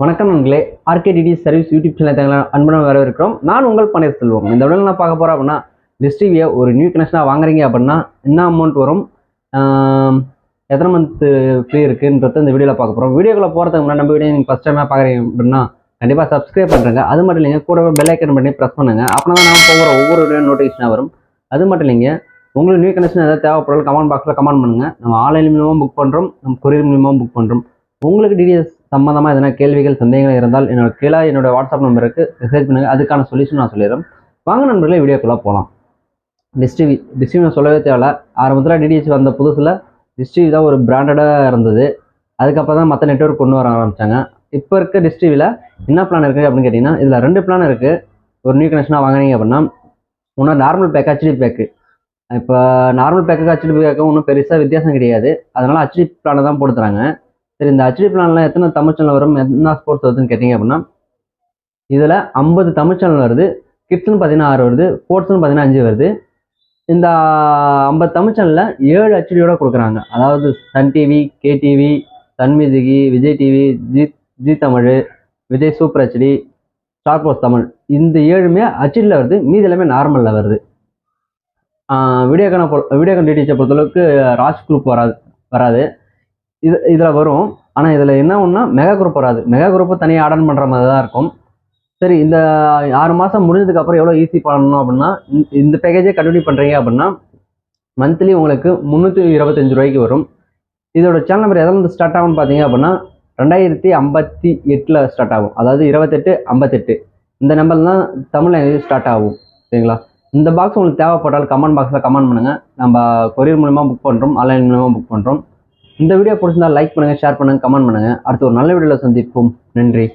வணக்கம் நண்பர்களே ஆர்கேடிடி service YouTube channel தங்களை அன்புடன் வரவேற்கிறோம். நான் உங்கள் பன்னீர் செல்வோம். இந்த உடனே நான் பார்க்க போகிறேன் அப்படின்னா டிஷ் டிவியை ஒரு நியூ கனெக்ஷனாக வாங்குறீங்க அப்படின்னா என்ன அமௌண்ட் வரும்? எத்தனை மந்த்து ஃப்ரீ இருக்குன்றத இந்த வீடியோவில் பார்க்க போகிறோம் வீடியோக்குள்ள போகிறதுக்கு முன்னாடி நம்ம வீடியோ நீங்கள் ஃபஸ்ட் டைமாக பார்க்குறீங்க அப்படின்னா கண்டிப்பாக சப்ஸ்கிரைப் பண்ணுறேங்க அது மட்டும் இல்லைங்க கூடவே பெல் ஐக்கன் பண்ணி ப்ரெஸ் பண்ணுங்க. அப்படின்னா தான் நான் போகிற ஒவ்வொரு வீடியோ நோட்டிஃபிகேஷனாக வரும். அது மட்டும் இல்லைங்க உங்களுக்கு நியூ கனெக்ஷன் ஏதாவது தேவைப்படல கமெண்ட் பாக்ஸில் கமெண்ட் பண்ணுங்க. நம்ம ஆன்லைன் மூலமாக புக் பண்ணுறோம் நம்ம கொரியர் மூலமாக புக் பண்ணுறோம் உங்களுக்கு டீடைல்ஸ் சம்மந்தமாக எதனா கேள்விகள் சந்தேகங்கள் இருந்தால் என்னோட கீழே என்னோட வாட்ஸ்அப் நம்பருக்கு மெசேஜ் பண்ணுங்கள் அதுக்கான சொல்யூஷன் நான் சொல்லிடுறேன். வாங்க நண்பர்களே வீடியோக்குள்ளே போகலாம் டிஸ்டிவி டிஸ்டிவி நான் சொல்லவே தேவையில்ல. ஆரம்பத்தில் டிடிஹெச் வந்த புதுசில் டிஸ்டிவி தான் ஒரு பிராண்டடாக இருந்தது. அதுக்கப்புறம் தான் மற்ற நெட்வொர்க் கொண்டு வர ஆரம்பித்தாங்க இப்போ இருக்க டிஸ்டிவியில் என்ன பிளான் இருக்குது அப்படின்னு கேட்டிங்கன்னா இதில் ரெண்டு பிளான் இருக்குது ஒரு நியூ கனெக்ஷனாக வாங்குனீங்க அப்படின்னா ஒன்று நார்மல் பேக் ஹெச்டி பேக்கு இப்போ நார்மல் பேக்கு ஹெச்டி பேக்கும் ஒன்றும் பெருசாக வித்தியாசம் கிடையாது. அதனால் ஹெச்டி பிளானை தான் போடுத்துறாங்க சரி இந்த ஹெச்டி பிளான்ல எத்தனை தமிழ் சேனல் வரும் என்ன ஸ்போர்ட்ஸ் வருதுன்னு கேட்டிங்க அப்படின்னா இதில் ஐம்பது தமிழ் சேனல் வருது கிட்ஸ்னு பார்த்தீங்கன்னா ஆறு வருது ஸ்போர்ட்ஸ்னு பார்த்தீங்கன்னா அஞ்சு வருது. இந்த ஐம்பது தமிழ் சேனலில் ஏழு ஹெச்டியோட கொடுக்குறாங்க. அதாவது Sun TV KTV Sun Vijay TV Zee Zee Tamil Vijay super HD star Bose Tamil. இந்த ஏழுமே ஹெச்டியில் வருது மீதி எல்லாமே நார்மலில் வருது. வீடியோக்கான வீடியோக்கான டிடிஎச்சை பொறுத்தளவுக்கு ராஜ் குரூப் வராது வராது. இது இதில் வரும். ஆனால் இதில் என்ன ஒன்றுனா மெகா குரூப் வராது மெகா குரூப்பை தனியாக ஆர்டர் பண்ணுற மாதிரி தான் இருக்கும். சரி இந்த ஆறு மாதம் முடிஞ்சதுக்கப்புறம் எவ்வளோ ஈஸி பண்ணணும் அப்படின்னா இந்த- இந்த பேக்கேஜே கண்டினியூ பண்ணுறீங்க அப்படின்னா மந்த்லி உங்களுக்கு முந்நூற்றி இருபத்தஞ்சு ரூபாய்க்கு வரும். இதோட சேனல் நம்பர் எதாவது ஸ்டார்ட் ஆகும்னு பார்த்தீங்க அப்படின்னா ரெண்டாயிரத்தி ஐம்பத்தி எட்டில் ஸ்டார்ட் ஆகும். அதாவது இருபத்தெட்டு ஐம்பத்தெட்டு. இந்த நம்பர் தான் தமிழ் லாங்குவேஜ் ஸ்டார்ட் ஆகும். சரிங்களா? இந்த பாக்ஸ் உங்களுக்கு தேவைப்பட்டால் கமெண்ட் பாக்ஸில் கமெண்ட் பண்ணுங்கள் நம்ம கொரியர் மூலமாக புக் பண்ணுறோம் ஆன்லைன் மூலமாக புக் பண்ணுறோம் இந்த வீடியோ பிடிச்சிருந்தா லைக் பண்ணுங்கள் ஷேர் பண்ணுங்கள் கமெண்ட் பண்ணுங்கள் அடுத்து ஒரு நல்ல வீடியோவில் சந்திப்போம். நன்றி.